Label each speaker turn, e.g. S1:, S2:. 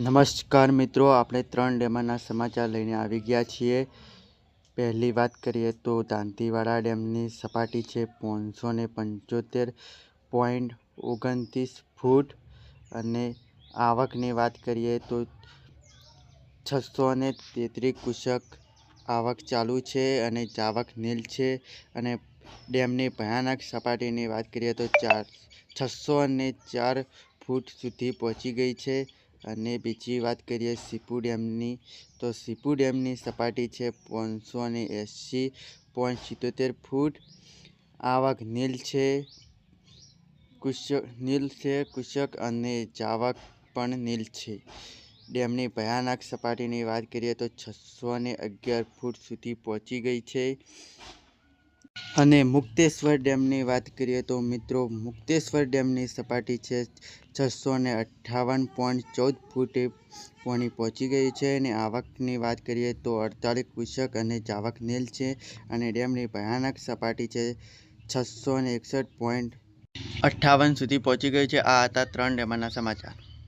S1: નમસ્કાર મિત્રો, આપણે ત્રણ ડેમના સમાચાર લઈને આવી ગયા છીએ. પહેલી વાત કરીએ તો દાંતીવાડા ડેમની સપાટી છે પાંચસો ને પંચોતેર પોઈન્ટ ઓગણત્રીસ ફૂટ અને આવકની વાત કરીએ તો છસો ને તેત્રીસ કુશક આવક ચાલુ છે અને જાવક નીલ છે અને ડેમની ભયાનક સપાટીની વાત કરીએ તો ચાર છસો ને ચાર ફૂટ સુધી પહોંચી ગઈ છે. અને બીજી વાત કરીએ સીપુ ડેમની, તો સીપુ ડેમની સપાટી છે પાંચસો ને એંસી પોઈન્ટ સિત્તોતેર ફૂટ. આવક નીલ છે, કુશક, નીલ છે, કુશક અને જાવક પણ નીલ છે. ડેમની ભયાનક સપાટીની વાત કરીએ તો છસો ને અગિયાર ફૂટ સુધી પહોંચી ગઈ છે. અને મુક્તેશ્વર ડેમની વાત કરીએ તો મિત્રો, મુક્તેશ્વર ડેમની સપાટી છે છસો ને અઠ્ઠાવન પોઈન્ટ ચૌદ ફૂટે પોણી પહોંચી ગઈ છે અને આવકની વાત કરીએ તો અડતાલીસ કુશક અને જાવક નીલ છે અને ડેમની ભયાનક સપાટી છે છસો ને એકસઠ પોઈન્ટ અઠ્ઠાવન સુધી પહોંચી ગઈ છે. આ હતા ત્રણ ડેમના સમાચાર.